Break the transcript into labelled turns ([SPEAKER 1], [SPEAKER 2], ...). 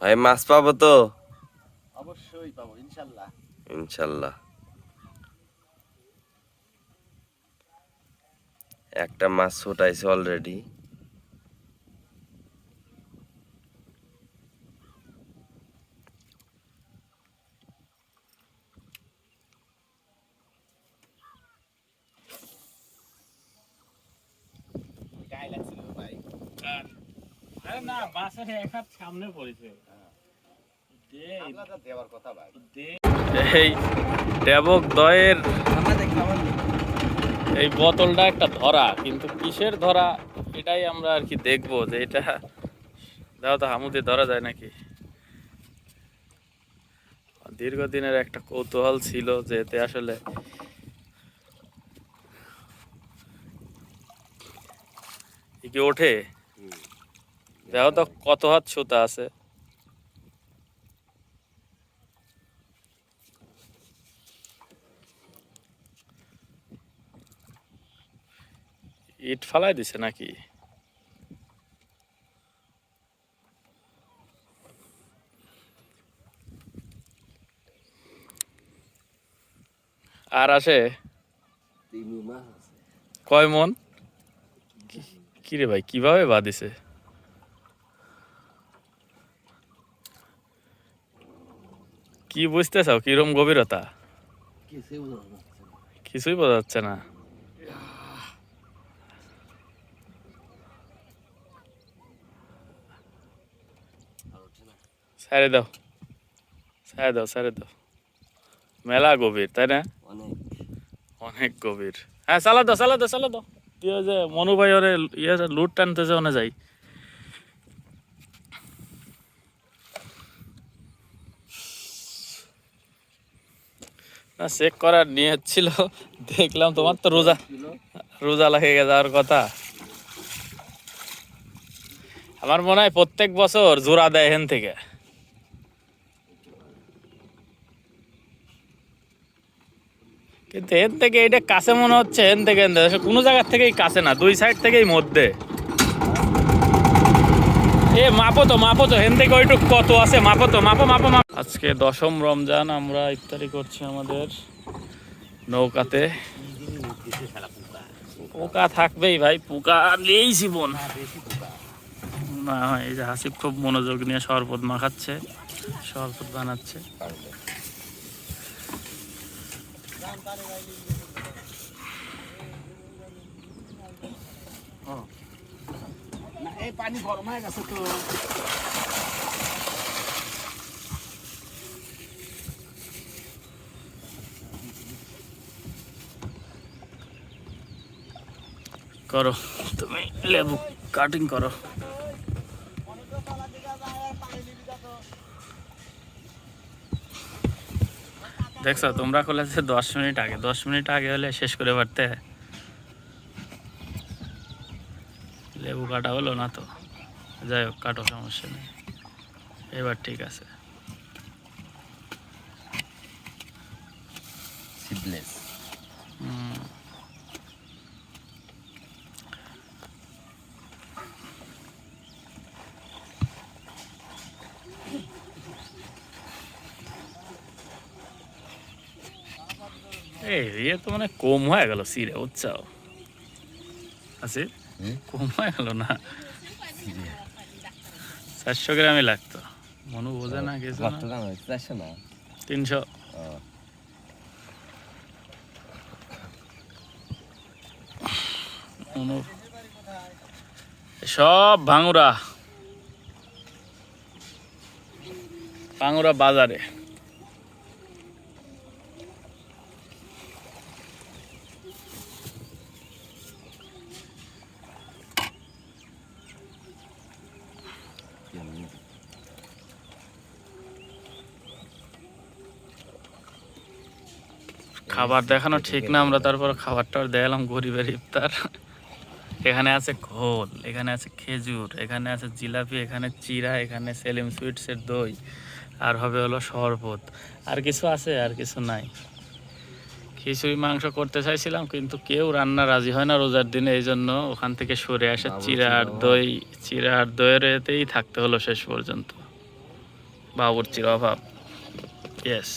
[SPEAKER 1] ভাই মাছ পাবো তো?
[SPEAKER 2] অবশ্যই পাবো ইনশাল্লাহ।
[SPEAKER 1] ইনশাল্লাহ। একটা মাছ ছুটাইছে অলরেডি
[SPEAKER 3] না বাসের এক হাত সামনে পড়েছে।
[SPEAKER 4] এই ডেবক দয়ের এই বোতলটা একটা ধরা কিন্তু কিসের ধরা এটাই আমরা আর কি দেখব যে এটা দাও তো হামুদে ধরা যায় নাকি। দীর্ঘদিনের একটা কৌতূহল ছিল যে এতে আসলে কি ওঠে? দেখো তো কত হাত সুতা আছে। ইট ফালাই দিছে নাকি? আর আসে?
[SPEAKER 2] আছে।
[SPEAKER 4] কয় মন? কি- কি রে ভাই কীভাবে বাঁধিছে কি বুঝতে চাও কিরম গভীরতা?
[SPEAKER 2] কিছুই বোঝা যাচ্ছে না
[SPEAKER 4] কিছুই বোঝা যাচ্ছে না
[SPEAKER 2] আর ওঠে না
[SPEAKER 4] সারে দাও। সারে দাও সারে দাও। মেলা গভীর তাই না?
[SPEAKER 2] অনেক।
[SPEAKER 4] অনেক গভীর। হ্যাঁ চালা দাও চালা দাও চালা দাও। যে মনু ভাই ওরে ইয়ে লুট টানতেছে ওনে যাই। না চেক করার নিয়ে ছিল। দেখলাম তোমার তো রোজা রোজা লাগে যাওয়ার কথা। আমার মনে হয় প্রত্যেক বছর জোড়া দেয় হেন থেকে। কিন্তু এর থেকে এটা কাছে মনে হচ্ছে এন থেকে এন থেকে। কোনো জায়গার থেকেই কাছে না দুই সাইড থেকেই মধ্যে। এ মাপো তো মাপো তো হেন থেকে ওইটুক কত আছে? মাপো তো মাপো মাপো মাপো। আজকে দশম রমজান আমরা ইফতারি করছি আমাদের নৌকাতে।
[SPEAKER 2] পোকা।
[SPEAKER 4] থাকবেই ভাই পোকা নেই জীবন। এই যে হাসিব খুব মনোযোগ নিয়ে শরবত মাখাচ্ছে শরবত বানাচ্ছে।
[SPEAKER 2] পানি গরম হয়ে গেছে তো।
[SPEAKER 4] করো তুমি লেবু কাটিং করো। দেখছ তোমরা খুলেছে দশ মিনিট আগে। দশ মিনিট আগে হলে শেষ করে পারতে। লেবু কাটা হলো না তো। যাই হোক কাটো সমস্যা নেই। এবার ঠিক আছে।
[SPEAKER 2] সিডলেস
[SPEAKER 4] হুম। এই ইয়ে তো মানে কম হয়ে গেল সিরে আছে কম হয়ে গেল না? চারশো গ্রামই লাগতো। মনু বোঝে না
[SPEAKER 2] দাম চারশো না?
[SPEAKER 4] তিনশো। সব ভাঙুরা। ভাঙুরা বাজারে। খাবার দেখানো ঠিক না আমরা তারপর খাবারটা দেখালাম গরিবের ইফতার। এখানে আছে ঘোল এখানে আছে খেজুর এখানে আছে জিলাপি এখানে চিরা এখানে সেলিম সুইটসের দই আর হবে হলো শরবত। আর কিছু আছে আর কিছু নাই। খিচুড়ি মাংস করতে চাইছিলাম কিন্তু কেউ রান্না রাজি হয় না রোজার দিনে এই জন্য ওখান থেকে সরে আসে চিরা আর দই। চিরা আর দইয়ের এতেই থাকতে হলো শেষ পর্যন্ত। বাবুর্চির অভাব। ইয়েস